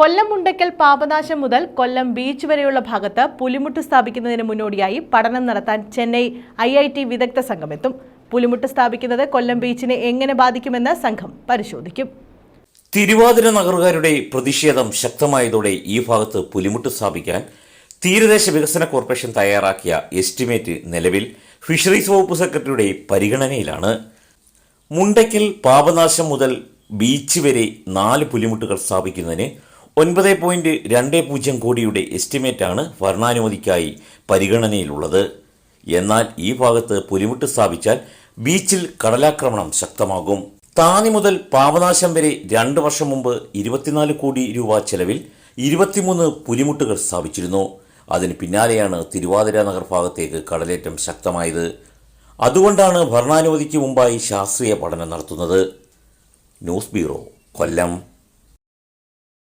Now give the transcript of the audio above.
കൊല്ലം മുണ്ടയ്ക്കൽ പാപനാശം മുതൽ കൊല്ലം ബീച്ച് വരെയുള്ള ഭാഗത്ത് പുലിമുട്ട് സ്ഥാപിക്കുന്നതിന് മുന്നോടിയായി പഠനം നടത്താൻ ചെന്നൈ ഐ ഐ ടി വിദഗ്ധ സംഘം എത്തും പുലിമുട്ട് സ്ഥാപിക്കുന്നത് കൊല്ലം ബീച്ചിനെ എങ്ങനെ ബാധിക്കുമെന്ന് സംഘം പരിശോധിക്കും. തിരുവാതിര നഗറുകാരുടെ പ്രതിഷേധം ശക്തമായതോടെ ഈ ഭാഗത്ത് പുലിമുട്ട് സ്ഥാപിക്കാൻ തീരദേശ വികസന കോർപ്പറേഷൻ തയ്യാറാക്കിയ എസ്റ്റിമേറ്റ് നിലവിൽ ഫിഷറീസ് വകുപ്പ് സെക്രട്ടറിയുടെ പരിഗണനയിലാണ്. മുണ്ടയ്ക്കൽ പാപനാശം മുതൽ ബീച്ച് വരെ നാല് പുലിമുട്ടുകൾ സ്ഥാപിക്കുന്നതിന് ഒൻപത് പോയിന്റ് രണ്ട് പൂജ്യം കോടിയുടെ എസ്റ്റിമേറ്റാണ് ഭരണാനുമതിക്കായി പരിഗണനയിലുള്ളത്. എന്നാൽ ഈ ഭാഗത്ത് പുലിമുട്ട് സ്ഥാപിച്ചാൽ ബീച്ചിൽ കടലാക്രമണം ശക്തമാകും. താനി മുതൽ പാവനാശം വരെ രണ്ട് വർഷം മുമ്പ് ഇരുപത്തിനാല് കോടി രൂപ ചെലവിൽ ഇരുപത്തിമൂന്ന് പുലിമുട്ടുകൾ സ്ഥാപിച്ചിരുന്നു. അതിന് പിന്നാലെയാണ് തിരുവാതിര നഗർ ഭാഗത്തേക്ക് കടലേറ്റം ശക്തമായത്. അതുകൊണ്ടാണ് ഭരണാനുമതിക്ക് മുമ്പായി ശാസ്ത്രീയ പഠനം നടത്തുന്നത്. News bureau Kollam.